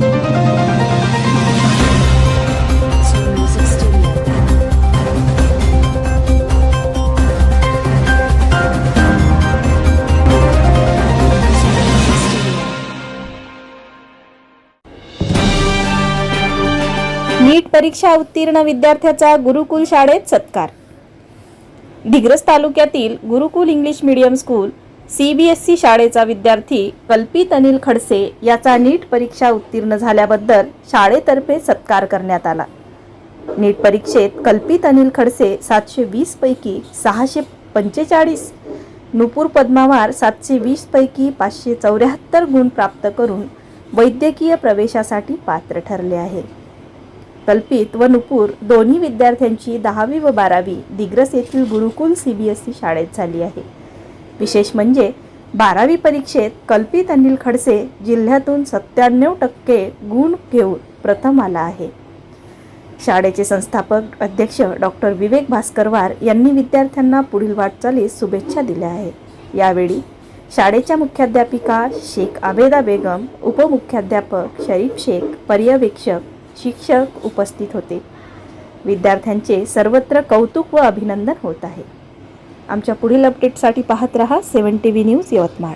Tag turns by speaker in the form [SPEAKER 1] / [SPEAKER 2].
[SPEAKER 1] नीट परीक्षा उत्तीर्ण विद्यार्थ्याचा गुरुकुल शाळेत सत्कार. दिग्रस तालुक्यातील Gurukul English medium school C B S C शाळेचा विद्यार्थी कल्पित अनिल खडसे याचा नीट परीक्षा उत्तीर्ण झाल्याबद्दल शाळेतर्फे सत्कार करण्यात आला. नीट परीक्षेत कल्पित अनिल खडसे सातशे वीस पैकी सहाशे पंचेचाळीस नुपूर पद्मावार सातशे वीस पैकी पाचशे चौऱ्याहत्तर गुण प्राप्त करून वैद्यकीय प्रवेशासाठी पात्र ठरले आहे. कल्पित व नुपूर दोन्ही विद्यार्थ्यांची दहावी व बारावी दिग्रस येथील Gurukul C B S C शाळेत झाली आहे. विशेष म्हणजे बारावी परीक्षेत कल्पित अनिल खडसे जिल्ह्यातून सत्त्याण्णव टक्के गुण घेऊन प्रथम आला आहे. शाळेचे संस्थापक अध्यक्ष डॉक्टर विवेक भास्करवार यांनी विद्यार्थ्यांना पुढील वाटचालीस शुभेच्छा दिल्या आहेत. यावेळी शाळेच्या मुख्याध्यापिका शेख आबेदा बेगम उपमुख्याध्यापक शरीफ शेख पर्यवेक्षक शिक्षक उपस्थित होते. विद्यार्थ्यांचे सर्वत्र कौतुक व अभिनंदन होत आहे. आमच्या पुढील अपडेटसाठी पाहत रहा seven T V news Yavatmal.